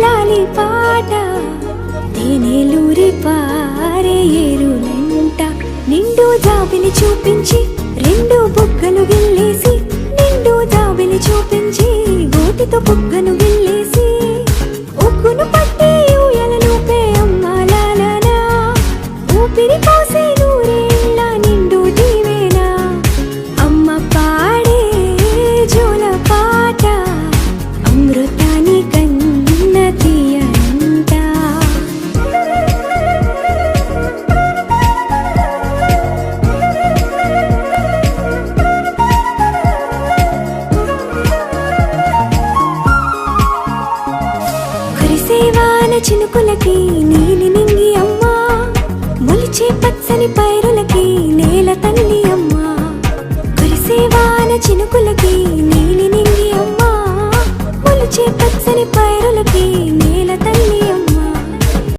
లాలి పాట నిండు చూపించి రెండు బుగ్గను గిల్లేసి నిండు జాబిని చూపించి గోటితో బుగ్గను గిల్లేసి. ఉక్కును పట్టి ఊయలను పే అమ్మ ఊపిరి పోసి చినుకులకి నీలి నింగి అమ్మా. మొలిచే పచ్చని పైరులకి నేల తల్లి అమ్మా. కురిసే వాన చినుకులకి